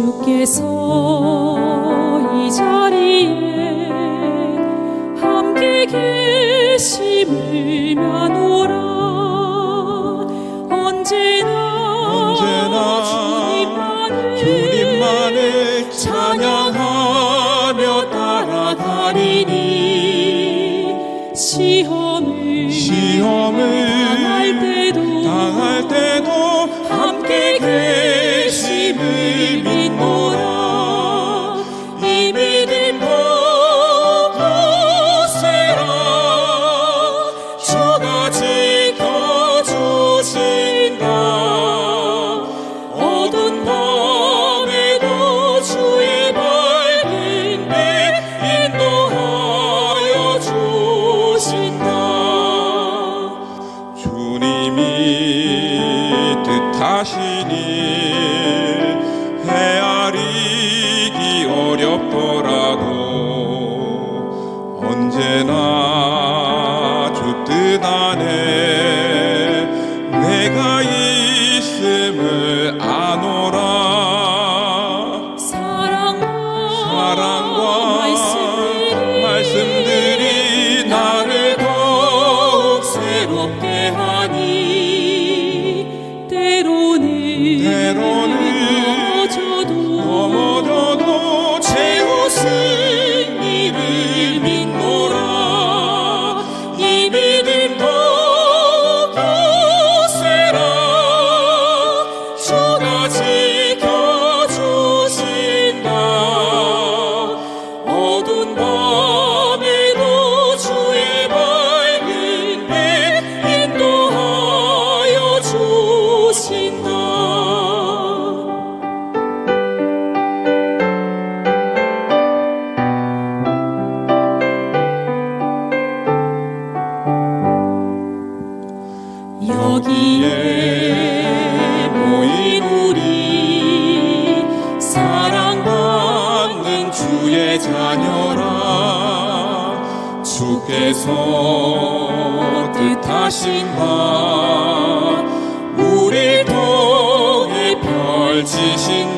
주께서 이 자리에 함께 계심을 면오라. 언제나, 언제나 주님만을, 주님만을 찬양하며 따라다니니 시험을, 시험을 당할 때도, 당할 때도 뜻하시니 헤아리기 어렵더라도 언제나 주 뜻 안에 내가 있음을 아노라. 사랑과, 말씀들이, 말씀들이 나를 더욱 새롭게 Oh. 주께서 뜻하신 바 우리 통해 펼치신